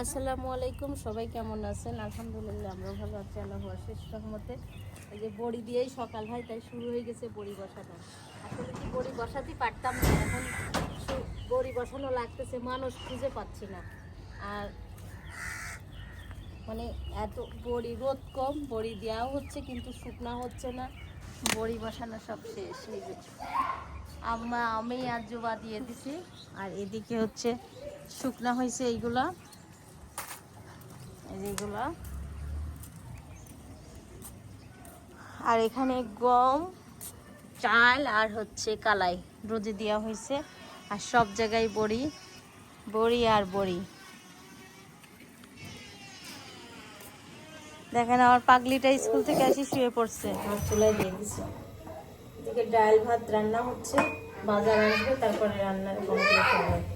আসসালামু আলাইকুম, সবাই কেমন আছেন? আলহামদুলিল্লাহ আমরা ভালো আছি আল্লাহ শেষ রহমতে। এই যে বড়ি দিয়েই সকাল হয়, তাই শুরু হয়ে গেছে বড়ি বসানো। আসলে কি বড়ি বসাতেই পারতাম না, এখন বড়ি বসানো লাগতেছে, মানুষ খুঁজে পাচ্ছি না। আর মানে এত বড়ি রোদ কম, বড়ি দেওয়াও হচ্ছে, কিন্তু শুকনা হচ্ছে না। বড়ি বসানো সব শেষ, এই যে। আম্মা, আমি আর জোবা দিয়ে দিছি, আর এদিকে হচ্ছে শুকনা হয়েছে এইগুলা। এইগুলা। আর এখানে গম, চাল আর হচ্ছে কালাই রোদে দেওয়া হয়েছে। আর সব জায়গায় বড়ি বড়ি আর বড়ি। দেখেন আমার পাগলিটা স্কুল থেকে এসে শুয়ে পড়ছে। আমার চুলায় দিয়ে দিছে। এদিকে ডাল ভাত রান্না হচ্ছে, বাজার আসবে, তারপরে রান্নার কমপ্লিট হবে।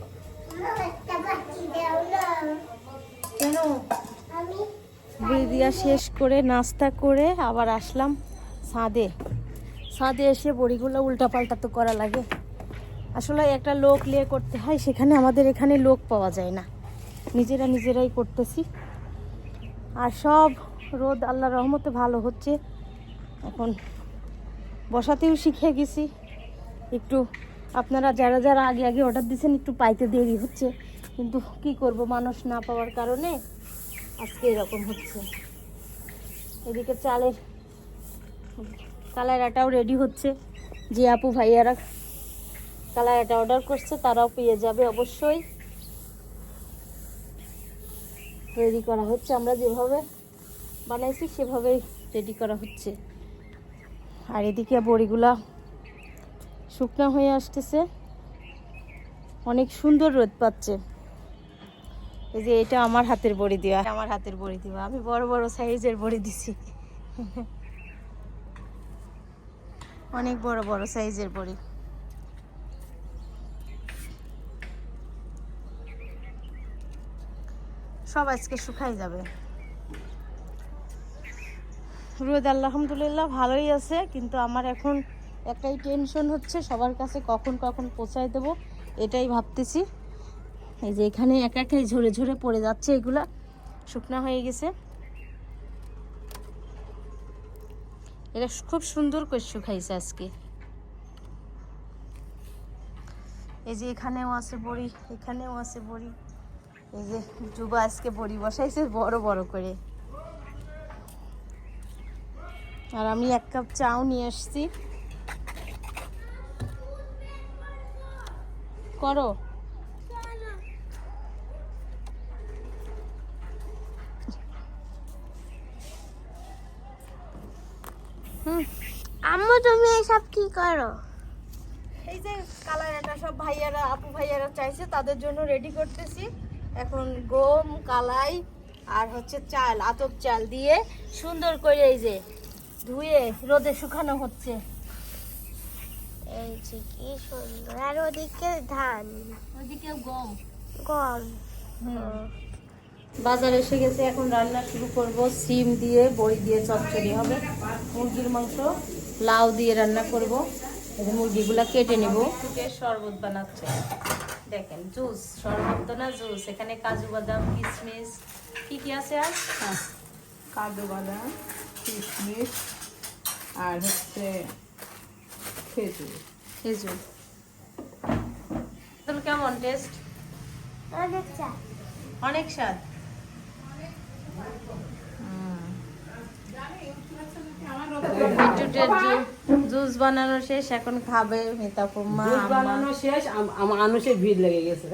কেন? দিয়া শেষ করে নাস্তা করে আবার আসলাম ছাদে ছাদে এসে বড়িগুলো উল্টা পাল্টা তো করা লাগে। আসলে একটা লোক লে করতে হয়, সেখানে আমাদের এখানে লোক পাওয়া যায় না। নিজেরা নিজেরাই করতেছি। আর সব রোদ আল্লাহ রহমতে ভালো হচ্ছে। এখন বসাতেও শিখে গেছি। একটু আপনারা যারা যারা আগে আগে অর্ডার দিয়েছেন একটু পাইতে দেরি হচ্ছে। কিন্তু কি করব, মানুষ না পাওয়ার কারণে আজকে এরকম হচ্ছে। এদিকে চালের কালার কালারাটাও রেডি হচ্ছে। যে আপু ভাইয়ারা কালার কালারাটা অর্ডার করছে, তারাও পেয়ে যাবে অবশ্যই। রেডি করা হচ্ছে, আমরা যেভাবে বানাইছি, সেভাবেই রেডি করা হচ্ছে। আর এদিকে বড়িগুলা শুকনা হয়ে আসতেছে। অনেক সুন্দর রোদ পাচ্ছে। এই যে এটা আমার হাতের বড়ি দেওয়া। আমার হাতের বড়ি দেওয়া। আমি বড় বড় সাইজের বড়ি দিছি। অনেক বড় বড় সাইজের বড়ি। সব আজকে শুকাই যাবে। রোদ আলহামদুলিল্লাহ ভালোই আছে, কিন্তু আমার এখন একটাই টেনশন হচ্ছে, সবার কাছে কখন কখন পৌঁছায় দেবো, এটাই ভাবতেছি। এই যে এখানে একা একাই ঝরে ঝরে পড়ে যাচ্ছে এগুলা, শুকনা হয়ে গেছে। এটা খুব সুন্দর করে শুকাইছে আজকে। এই যে এখানেও আছে বড়ি, এখানেও আছে বড়ি। এই যে জুবা আজকে বড়ি বসাইছে, বড় বড় করে। আর আমি এক কাপ চাও নিয়ে এসছি করো। আম্মু, তুমি এসব কি করো? এই যে কালারাটা সব ভাইয়ারা, আপু ভাইয়ারা চাইছে, তাদের জন্য রেডি করতেছি। এখন গম, কালাই আর হচ্ছে চাল, আতপ চাল দিয়ে সুন্দর করে এই যে ধুয়ে রোদে শুকানো হচ্ছে। এই যে কি সুন্দর। আর ওদিকে ধান। ওইদিকে গম। গম। বাজার এসে গেছে এখন রান্না শুরু করব। সিম দিয়ে বড়ি দিয়ে চচ্চড়ি হবে। মুরগির মাংস লাউ দিয়ে রান্না করব। এই মুরগিগুলা কেটে নেব। শরবত বানাচ্ছে? দেখেন জুস শরবত তো না জুস। এখানে কাজু বাদাম কিশমিশ কি কি আছে আর? হ্যাঁ, কাজু বাদাম কিশমিশ আর হচ্ছে খেজুর। খেজুর। তোর কেমন টেস্ট অনেক চা অনেক স্বাদ? জুস বানানো শেষ এখন খাবে মিতাপুর মা দুধ বানানো শেষ আমার মানুষের ভিড় লেগে গেছে।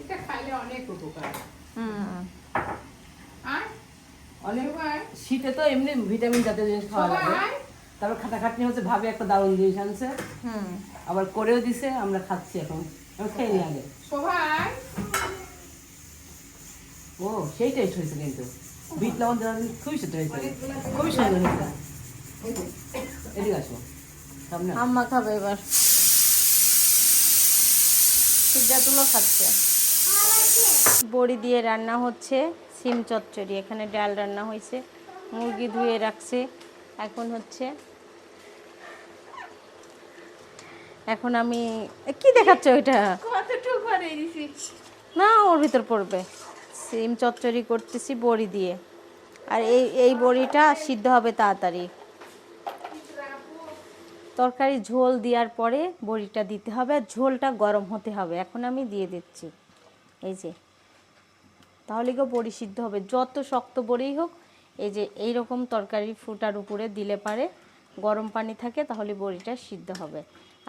এটা খাইলে অনেক উপকার। হুম। অনেক শীতে তো এমনি ভিটামিন জাতীয় জিনিস খাওয়া লাগে। তারপর খাটাখাটনি হচ্ছে ভাবে একটা দারুণ জিনিস আনছে। হুম। আবার করেও দিছে আমরা খাচ্ছি এখন। আমি খেয়ে নি আগে। ও সেই টেস্ট হয়েছে কিন্তু। বিট লবণ দেওয়া খুবই সেটা হয়েছে। খুবই সুন্দর হয়েছে। এদিকে আসো। সামনে আম্মা খাবে এবার। সিদ্ধাতুলো খাচ্ছে। বড়ি দিয়ে রান্না হচ্ছে সিম চচ্চড়ি। এখানে ডাল রান্না হয়েছে মুরগি ধুয়ে রাখছে। এখন হচ্ছে এখন আমি কি দেখাচ্ছ ওইটা? না ওর ভিতর পড়বে। সিম চচ্চড়ি করতেছি বড়ি দিয়ে। আর এই এই বড়িটা সিদ্ধ হবে তাড়াতাড়ি। তরকারি ঝোল দেওয়ার পরে বড়িটা দিতে হবে আর ঝোলটা গরম হতে হবে। এখন আমি দিয়ে দিচ্ছি। এই যে তাহলে গো বড়ি সিদ্ধ হবে। যত শক্ত বড়িই হোক এই যে এই রকম তরকারি ফুটার উপরে দিলে পারে গরম পানি থাকে, তাহলে বড়িটা সিদ্ধ হবে।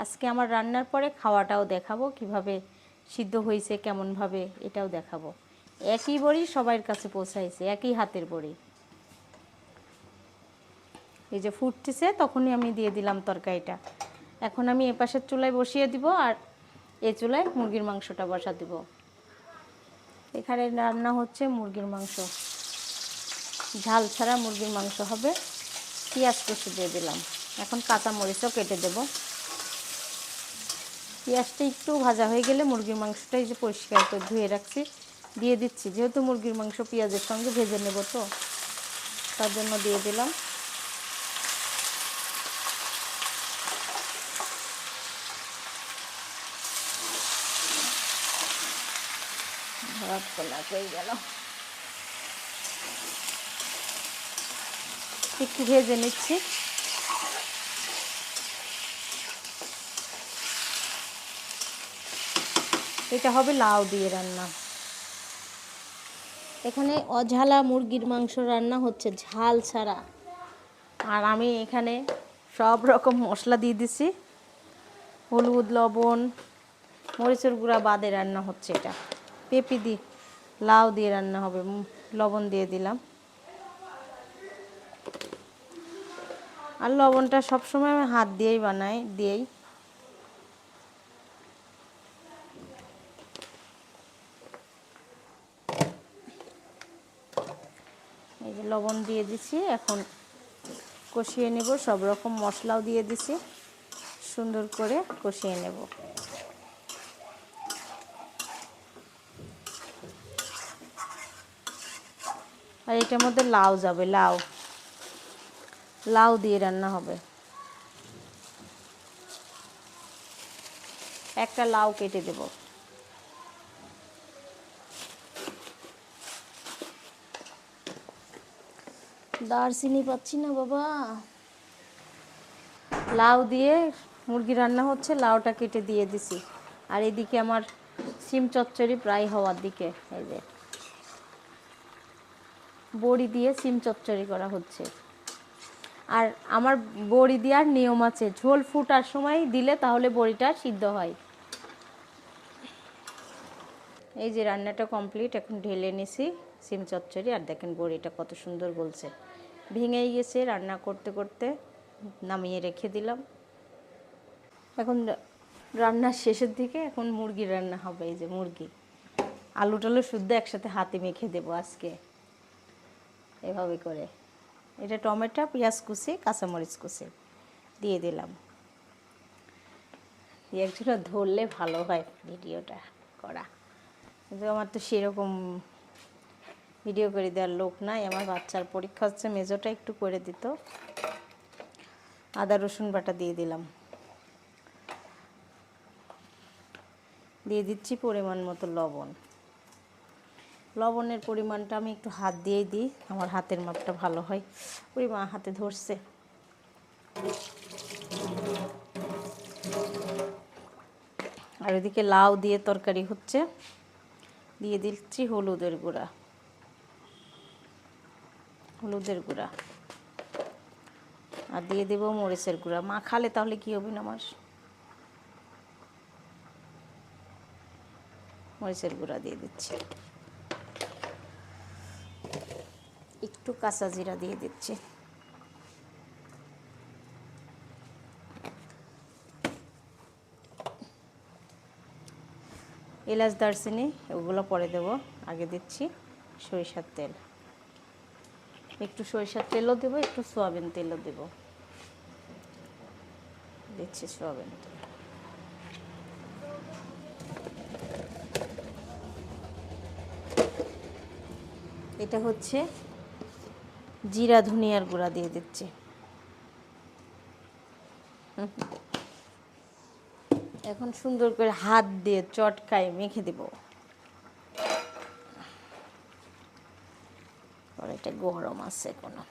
আজকে আমার রান্নার পরে খাওয়াটাও দেখাবো, কীভাবে সিদ্ধ হয়েছে, কেমনভাবে এটাও দেখাবো। একই বড়ি সবার কাছে পৌঁছাইছে, একই হাতের বড়ি। এই যে ফুটতেছে, তখনই আমি দিয়ে দিলাম তরকারিটা। এখন আমি এ পাশের চুলায় বসিয়ে দিব আর এ চুলায় মুরগির মাংসটা বসা দিব। এখানে রান্না হচ্ছে মুরগির মাংস। ঝাল ছাড়া মুরগির মাংস হবে। পেঁয়াজ কুচি দিয়ে দিলাম। এখন কাঁচা মরিচও কেটে দেব। পেঁয়াজটা একটু ভাজা হয়ে গেলে মুরগির মাংসটা যে পরিষ্কার করে ধুয়ে রাখছি। দিয়ে দিচ্ছি। যেহেতু মুরগির মাংস পেঁয়াজের সঙ্গে ভেজে নেব তো, তার জন্য দিয়ে দিলাম ভাত কলা হয়ে গেল একটু ভেজে নিচ্ছি। এটা হবে লাউ দিয়ে রান্না। এখানে অঝালা মুরগির মাংস রান্না হচ্ছে ঝাল ছাড়া। আর আমি এখানে সব রকম মশলা দিয়ে দিছি। হলুদ, লবণ, মরিচের গুঁড়া বাদে রান্না হচ্ছে এটা। পেঁপি দি লাউ দিয়ে রান্না হবে লবণ দিয়ে দিলাম। আর লবণটা সবসময় আমি হাত দিয়েই বানাই, দিয়েই। এই যে লবণ দিয়ে দিছি, এখন কষিয়ে নেব, সব রকম মশলাও দিয়ে দিছি, সুন্দর করে কষিয়ে নেব। আর এটার মধ্যে লাউ যাবে, লাউ। লাউ দিয়ে রান্না হবে। একটা লাউ কেটে দেব। দারচিনি পাচ্ছি না বাবা। লাউ দিয়ে মুরগি রান্না হচ্ছে, লাউটা কেটে দিয়ে দিছি। আর এদিকে আমার সিম চচ্চড়ি প্রায় হওয়ার দিকে, এই যে। বড়ি দিয়ে সিম চচ্চড়ি করা হচ্ছে। আর আমার বড়ি দেওয়ার নিয়ম আছে, ঝোল ফুটার সময় দিলে তাহলে বড়িটা সিদ্ধ হয়। এই যে রান্নাটা কমপ্লিট, এখন ঢেলে নিছি সিম চচ্চড়ি, আর দেখেন বড়িটা কত সুন্দর বলছে ভেঙেই গেছে রান্না করতে করতে, নামিয়ে রেখে দিলাম। এখন রান্নার শেষের দিকে এখন মুরগির রান্না হবে, এই যে মুরগি। আলু টালু শুদ্ধ একসাথে হাতে মেখে দেবো আজকে। এভাবে করে। এটা টমেটো, পেঁয়াজ কুচি, কাঁচামরিচ কুচি। দিয়ে দিলাম। দিয়ে একজোড়া ধরলে ভালো হয় ভিডিওটা করা। কিন্তু আমার তো সেরকম ভিডিও করে দেওয়ার লোক নাই। আমার বাচ্চার পরীক্ষা হচ্ছে মেজোটা একটু করে দিত। আদা, রসুন বাটা দিয়ে দিলাম। দিয়ে দিচ্ছি পরিমাণ মতো লবণ। লবণের পরিমাণটা আমি একটু হাত দিয়েই দিই, আমার হাতের মাপটা ভালো হয়। ওই মা হাতে ধরছে। আর ওইদিকে লাউ দিয়ে তরকারি হচ্ছে। দিয়ে দিচ্ছি হলুদের গুঁড়া। হলুদের গুঁড়া। আর দিয়ে দেবো মরিচের গুঁড়া। মা খালে তাহলে কী হবে না আমার মরিচের গুঁড়া দিয়ে দিচ্ছি। একটু কাঁচা জিরা দিয়ে দিচ্ছি। এলাচ দারচিনি, ওগুলো পরে দেবো। আগে দিচ্ছি সরিষার তেল। একটু সরিষার তেলও দেবো, একটু সোয়াবিন তেলও দেবো। দিচ্ছি সোয়াবিন তেল। এটা হচ্ছে জিরা, ধনিয়ার গুঁড়া দিয়ে দিচ্ছি। এখন সুন্দর করে হাত দিয়ে চটকায় মেখে দেব। এটা গরম আছে কোনো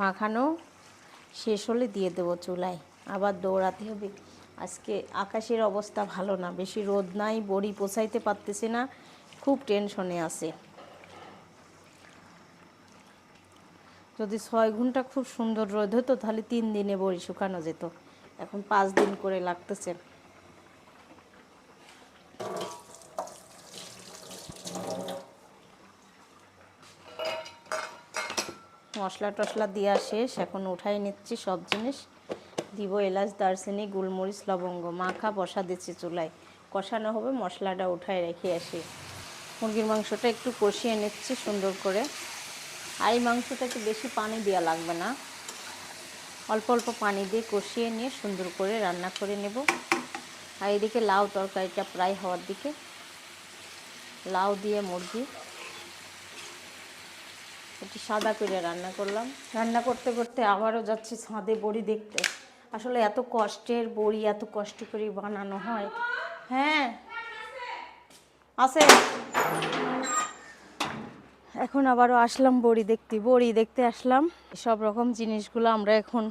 মাখানো শেষ হলে দিয়ে দেবো চুলায়। আবার দৌড়াতে হবে। আজকে আকাশের অবস্থা ভালো না, বেশি রোদ নাই, বড়ি পোষাইতে পারতেছে না, খুব টেনশনে আছে। যদি ছয় ঘণ্টা খুব সুন্দর রোদ হতো, তাহলে তিন দিনে বড়ি শুকানো যেত। এখন পাঁচ দিন করে লাগতেছে। মশলা টশলা দেওয়া শেষ, এখন উঠাই নিচ্ছি সব জিনিস। দিব এলাচ, দারচিনি, গোলমরিচ, লবঙ্গ। মাখা বসা দিচ্ছি চুলায়। কষানো হবে, মশলাটা উঠায় রেখে আসি। মুরগির মাংসটা একটু কষিয়ে নিচ্ছি সুন্দর করে। আর এই মাংসটাকে বেশি পানি দেওয়া লাগবে না। অল্প অল্প পানি দিয়ে কষিয়ে নিয়ে সুন্দর করে রান্না করে নেব। আর এদিকে লাউ তরকারিটা প্রায় হওয়ার দিকে। লাউ দিয়ে মুরগি। একটু সাদা করে রান্না করলাম। রান্না করতে করতে আবারও যাচ্ছি ছাদে বড়ি দেখতে। আসলে এত কষ্টের বড়ি, এত কষ্ট করে বানানো হয়। হ্যাঁ? আছে? এখন আবারও আসলাম বড়ি দেখতে। বড়ি দেখতে আসলাম। সব রকম জিনিসগুলো আমরা এখন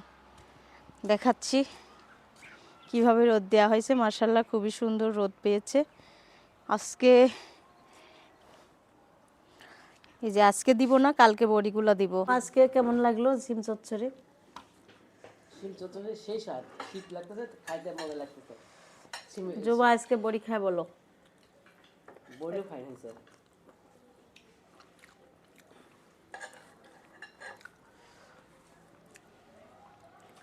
দেখাচ্ছি। কীভাবে রোদ দেওয়া হয়েছে? মার্শাল্লাহ খুবই সুন্দর রোদ পেয়েছে। আজকে এই যে আজকে দিব না, কালকে বড়িগুলো দিব। আজকে কেমন লাগল ঝিম চচ্চড়ি? শিল চতুর্থ সেই স্বাদ শীত লাগতেছে খাইতে মজা লাগতেছে। জোবা আজকে বড়ি খায় বলো। বড়িও খাই হয়েছে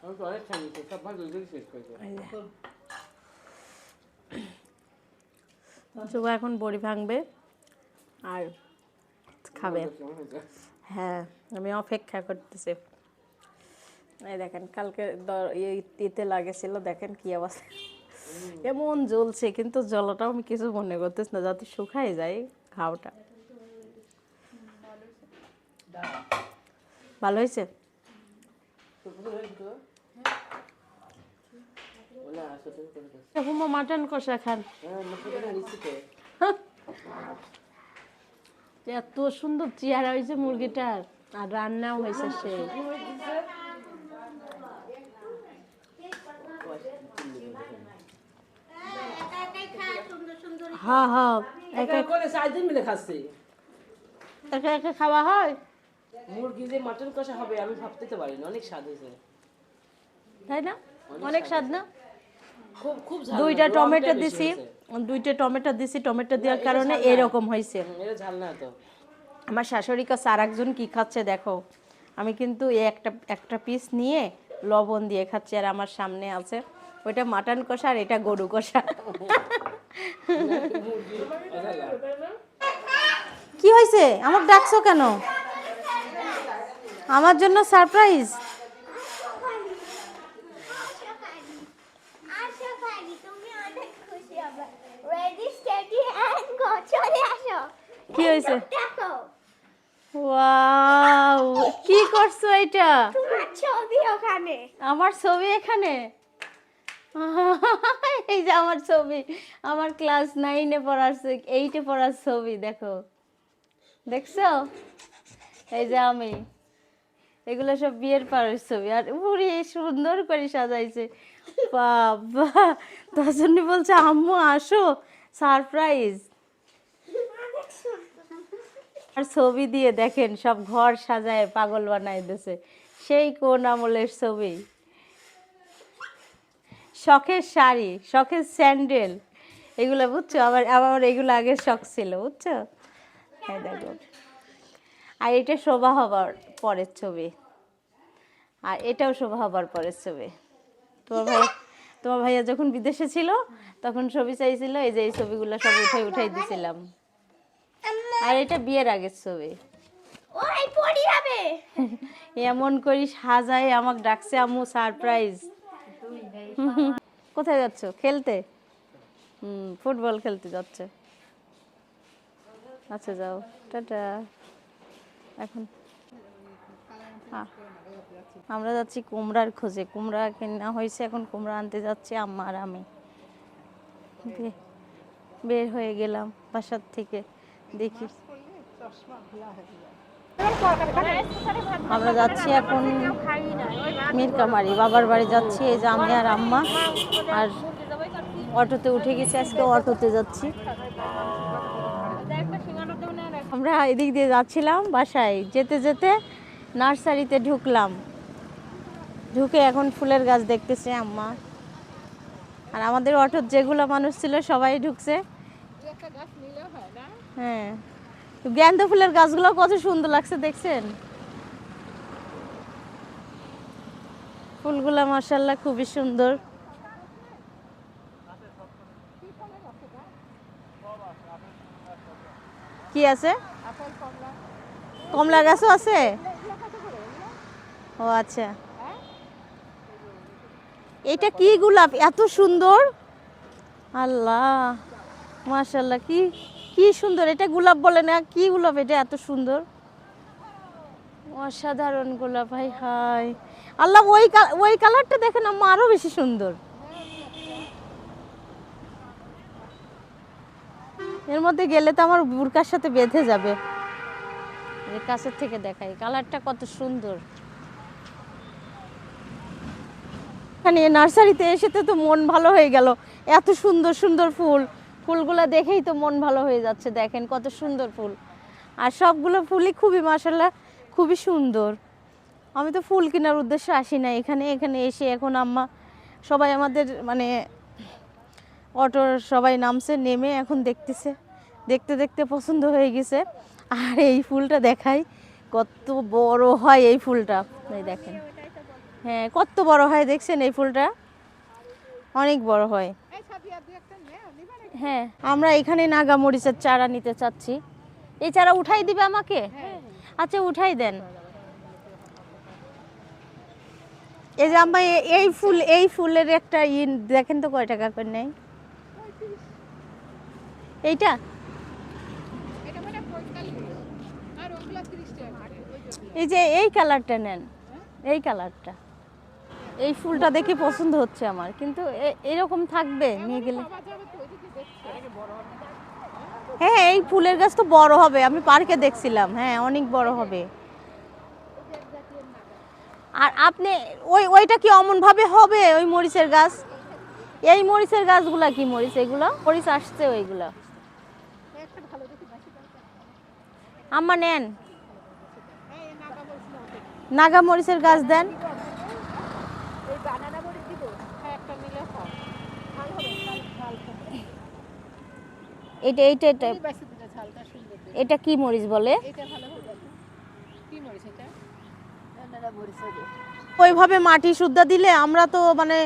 আমি তো অনেক খাই সব ভাগ দুই শেষ করেছে জোবা এখন বড়ি ভাঙবে আর খাবে। হ্যাঁ আমি অপেক্ষা করতেছি। এই দেখেন, কালকে ইতে লাগেছিল, দেখেন কি অবস্থা। এমন জ্বলছে, কিন্তু জলটাও আমি কিছু মনে করতেছি না, যাতে শুকাই যায় খাওয়াটা ভালো হয়েছে? হয়ে মাটন কষা খান। এত সুন্দর চেহারা হয়েছে মুরগিটার, আর রান্নাও হয়েছে সে। হ্যাঁ হ্যাঁ। একা করে চার মিলে খাচ্ছি। একা একা খাওয়া হয়? মুরগি যে মাটন কষা হবে আমি ভাবতে তো পারিনি। অনেক স্বাদ হয়েছে। তাই না? অনেক স্বাদ না? খুব খুব দুইটা টমেটো দিছি। দুইটা টমেটো দিছি। টমেটো দেওয়ার কারণে এরকম হয়েছে। এটা ঝাল না তো আমার শাশুড়ি কাছে আর একজন কি খাচ্ছে দেখো। আমি কিন্তু এই একটা একটা পিস নিয়ে লবণ দিয়ে খাচ্ছি আর আমার সামনে আছে। ওইটা মাটন কষা আর এটা গরু কষা। কি হয়েছে? আমার ডাকছো কেন? আমার জন্য সারপ্রাইজ? কি হয়েছে? ওয়াও কি করছ এটা? তোমার ছবি ওখানে। আমার ছবি এখানে? এই যে আমার ছবি, আমার ক্লাস নাইনে পড়ার এইটে পড়ার ছবি, দেখো। দেখছ? এই যে আমি। এগুলো সব বিয়ের পরের ছবি, আর উড়ি, সুন্দর করে সাজাইছে। বাবা, তার জন্য বলছে, আম্মু, আসো সারপ্রাইজ আর ছবি দিয়ে দেখেন, সব ঘর সাজায়, পাগল বানাই দিছে। সেই কোন আমলের ছবি? শখের শাড়ি শখের স্যান্ডেল এগুলো বুঝছ? আবার আবার এগুলো আগে শখ ছিল বুঝছ? এই দেখো। আর এটা শোভা হবার পরের ছবি। আর এটাও শোভা হবার পরের ছবি। তোমার ভাই তোমার ভাইয়া যখন বিদেশে ছিল তখন ছবি চাইছিল এই যে এই ছবিগুলো সব উঠাই উঠাই দিছিলাম। আর এটা বিয়ের আগের ছবি। ওই পড়ি যাবে। এমন করি সাজায় আমাকে ডাকছে আম্মু সারপ্রাইজ। কোথায় যাচ্ছ? খেলতে? হুম, ফুটবল খেলতে যাচ্ছে। আচ্ছা যাও। টাটা। এখন। আমরা যাচ্ছি কুমড়ার খোঁজে। কুমড়া কেনা হয়েছে, এখন কুমড়া আনতে যাচ্ছি আম্মা আর আমি। বের হয়ে গেলাম বাসার থেকে। দেখি। আমরা যাচ্ছি এখন মিরকামারি, বাবার বাড়ি যাচ্ছি, এই যে আমি আর আম্মা। আর অটোতে উঠে গেছি, আজকে অটোতে যাচ্ছি। আমরা এদিক দিয়ে যাচ্ছিলাম বাসায়। যেতে যেতে নার্সারিতে ঢুকলাম। ঢুকে এখন ফুলের গাছ দেখতেছে আম্মা। আর আমাদের অটোর যেগুলো মানুষ ছিল, সবাই ঢুকছে। হ্যাঁ। গেন্দা ফুলের গাছগুলো কত সুন্দর লাগছে, দেখছেন? ফুলগুলা মার্শাল্লাহ খুবই সুন্দর। কি আছে? কমলা গাছও আছে? ও আচ্ছা। এটা কি গোলাপ? এত সুন্দর? আল্লাহ মাশাল্লাহ কি কি সুন্দর, এটা গোলাপ বলে না? কি গোলাপ এটা এত সুন্দর? অসাধারণ গোলাপ ভাই হাই। আল্লাহ, ওই ওই কালারটা দেখেন আমার আরও বেশি সুন্দর। এর মধ্যে গেলে তো আমার বুরকার সাথে বেঁধে যাবে। কাছের থেকে দেখাই, কালারটা কত সুন্দর। এখানে নার্সারিতে এসেতে তো মন ভালো হয়ে গেল। এত সুন্দর সুন্দর ফুল। ফুলগুলো দেখেই তো মন ভালো হয়ে যাচ্ছে, দেখেন কত সুন্দর ফুল। আর সবগুলো ফুলই খুবই মাসাল্লাহ খুবই সুন্দর। আমি তো ফুল কেনার উদ্দেশ্যে আসি না এখানে এখানে এসে এখন আম্মা সবাই আমাদের মানে অটোর সবাই নামছে, নেমে এখন দেখতেছে। দেখতে দেখতে পছন্দ হয়ে গেছে। আর এই ফুলটা দেখাই, কত বড় হয় এই ফুলটা। এই দেখেন। হ্যাঁ কত বড় হয়, দেখছেন এই ফুলটা? অনেক বড় হয়। হ্যাঁ। আমরা এখানে নাগা মরিচের চারা নিতে চাচ্ছি। এই চারা উঠাই দিবে আমাকে? আচ্ছা উঠাই দেন। এই যে আম্মা, এ- এই ফুল, এই ফুলের একটা ই, দেখেন তো কয় টাকা করে নেই এইটা? এই যে এই কালারটা নেন। এই কালারটা। এই ফুলটা দেখে পছন্দ হচ্ছে আমার, কিন্তু এরকম থাকবে নিয়ে গেলে। হ্যাঁ এই ফুলের গাছ তো বড় হবে, আমি পার্কে দেখছিলাম। হ্যাঁ অনেক বড় হবে। আর আপনি, ওই, ওইটা কি অমন ভাবে হবে, ওই মরিচের গাছ? এই মরিচের গাছগুলা কি মরিচ? এগুলো? মরিচ আসছে ওইগুলা। আম্মা, নেন। নাগা মরিচের গাছ দেন। এটা এইটা এটা। এটা কি মরিচ বলে? ওইভাবে মাটি শুদ্ধা দিলে আমরা তো মানে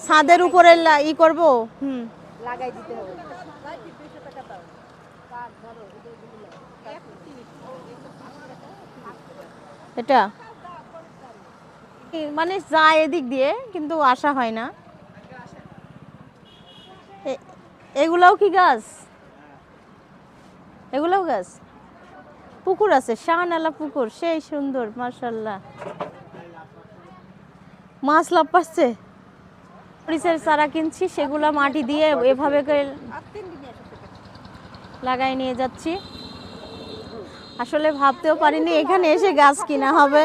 ছাদের উপরে লা- ই করব। হুম। লাগাই দিতে হবে। এটা? মানে যায় এদিক দিয়ে কিন্তু আসা হয় না। এ- এগুলাও কি গাছ? এগুলাও গাছ? পুকুর আছে শাহনালা পুকুর সেই সুন্দর মার্শাল্লাহ মাছ লাভ পাচ্ছে মরিচের চারা কিনছি সেগুলা মাটি দিয়ে এভাবে করে লাগাই নিয়ে যাচ্ছি। আসলে ভাবতেও পারিনি এখানে এসে গাছ কিনা হবে।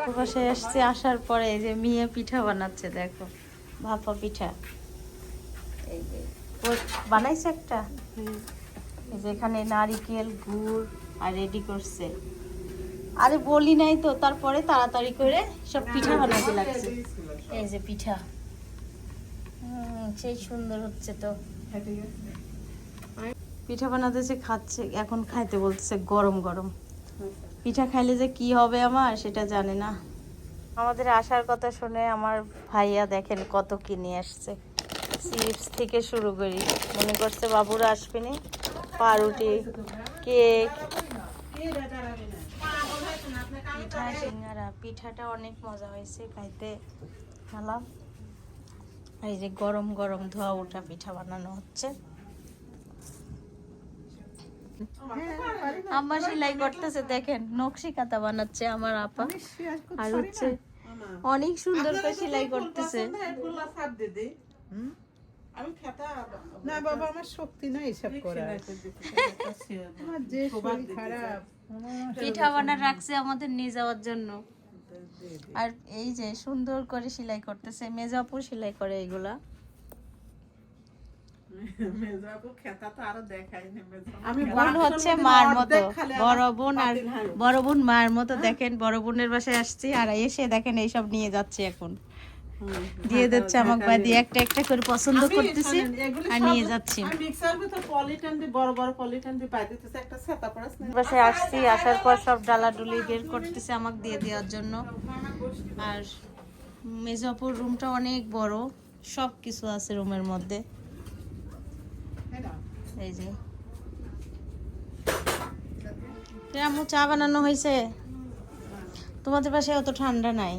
রাখব? বসে এসছে আসার পরে যে মেয়ে পিঠা বানাচ্ছে দেখো। ভাপা পিঠা। বানাইছে একটা? এই যে এখানে নারিকেল, গুড় আর রেডি করছে। আরে বলি নাই তো, তারপরে তাড়াতাড়ি করে সব পিঠা বানাতে লাগছে। এই যে পিঠা। সেই সুন্দর হচ্ছে তো। পিঠা বানাতেছে খাচ্ছে, এখন খাইতে বলতেছে গরম গরম। পিঠা খাইলে যে কি হবে আমার, সেটা জানে না। আমাদের আসার কথা শুনে আমার ভাইয়া দেখেন কত কি নিয়ে আসছে। চিপস থেকে শুরু করি মনে করছে বাবুরা আসবে নি পাউরুটি কেক পিঠা সিঙ্গারা পিঠাটা অনেক মজা হয়েছে খাইতে খেলাম এই যে গরম গরম ধোয়া ওঠা পিঠা বানানো হচ্ছে আম্মা সেলাই করতেছে দেখেন নকশি কাতা বানাচ্ছে আমার আপা আর হচ্ছে অনেক সুন্দর করে সেলাই করতেছে না বাবা আমার শক্তি নাই এসব করার। আমার যে শরীর খারাপ পিঠা বানা রাখছে আমাদের নিয়ে যাওয়ার জন্য। আর এই যে সুন্দর করে সেলাই করতেছে মেজাপুর সেলাই করে এইগুলা। আমি বোন হচ্ছে মার মতো। বড় বোন আর বড় বোন মার মতো দেখেন বড় বোনের বাসায় আসছি আর এসে দেখেন এইসব নিয়ে যাচ্ছে এখন। দিয়ে দিচ্ছে আমাকে দিয়ে একটা একটা করে পছন্দ করতেছি আর নিয়ে যাচ্ছি। মিক্সার ভিতর পলিটান দিয়ে বড় বড় পলিটান দিয়ে পাই দিতেছে একটা ছাতা পড়াস না? বাসায় আসছি আসার পর সব ডালাডুলি বের করতেছে আমাকে দিয়ে দেওয়ার জন্য। আর মেজাপুর রুমটা অনেক বড় সব কিছু আছে রুমের মধ্যে। এই যে। আম্মু চা বানানো হয়েছে? তোমাদের পাশে অত ঠান্ডা নাই?